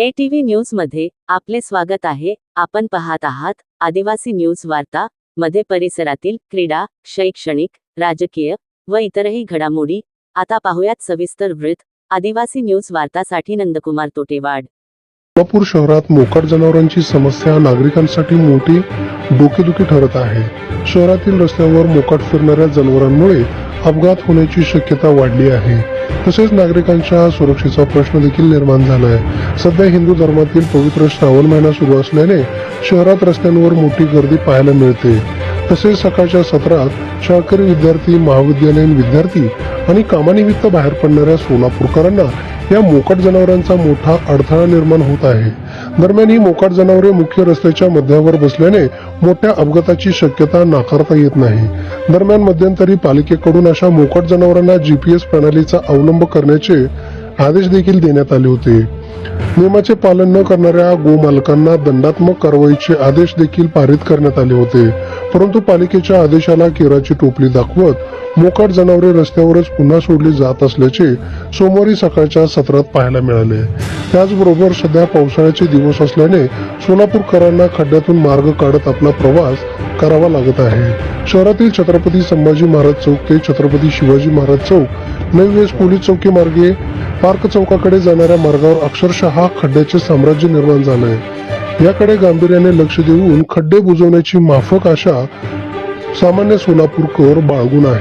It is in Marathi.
एटीव्ही टीव्ही न्यूजमध्ये आपले स्वागत आहे. आपण पाहत आहात आदिवासी न्यूज वार्ता मध्ये परिसरातील क्रीडा शैक्षणिक राजकीय व इतरही घडामोडी. आता पाहुयात सविस्तर वृत्त. आदिवासी न्यूज वार्तासाठी नंदकुमार तोटेवाड. कोल्हापूर शहरात मोकाट जनावरांची समस्या नागरिकांसाठी मोठी डोकेदुखी ठरत आहे. शहरातील रस्त्यांवर मोकाट फिरणाऱ्या जनावरांमुळे अपघात होण्याची शक्यता वाढली आहे. तसेच नागरिकांच्या सुरक्षेचा प्रश्न देखील निर्माण झाला आहे सध्या हिंदू धर्मातील पवित्र श्रावण महिना सुरू असल्याने शहरात रस्त्यांवर मोठी गर्दी पाहायला मिळते. तसेच सकाळच्या सत्रात शाळकरी विद्यार्थी महाविद्यालयीन विद्यार्थी आणि कामानिमित्त बाहेर पडणाऱ्या सोलापूरकरांना या मोकाट जनावरांचा मोठा अडथळा निर्माण होत आहे. दरम्यान ही मोकाट जनावरे मुख्य रस्त्याच्या मध्यावर बसल्याने मोठ्या अपघाताची शक्यता नाकारता येत नाही. दरम्यान मध्यंतरी पालिकेकडून अशा मोकाट जनावरांना जीपीएस प्रणालीचा अवलंब करण्याचे आदेश देखील देण्यात आले होते. नियमाचे पालन न करणाऱ्या गोमालकांना दंडात्मक कारवाईचे आदेश देखील पारित करण्यात आले होते. परंतु पालिकेच्या आदेशाला केराची टोपली दाखवत मोकाट जनावरे रस्त्यावरच पुन्हा सोडली जात असल्याचे सोमवारी सकाळच्या सत्रात पाहायला मिळाले. त्याचबरोबर सध्या पावसाळ्याचे दिवस असल्याने सोलापूरकरांना खड्ड्यातून मार्ग काढत आपला प्रवास करावा लागत आहे. शहरातील छत्रपती संभाजी महाराज चौक ते छत्रपती शिवाजी महाराज चौक नवी वेस पोलीस चौकी मार्गे पार्क चौकाकडे जाणाऱ्या मार्गावर अक्षरशः खड्ड्याचे साम्राज्य निर्माण झालं आहे याकडे गांभीर्याने लक्ष देऊन खड्डे बुजवण्याची माफक आशा सामान्य सोलापूरकर बाळगून आहे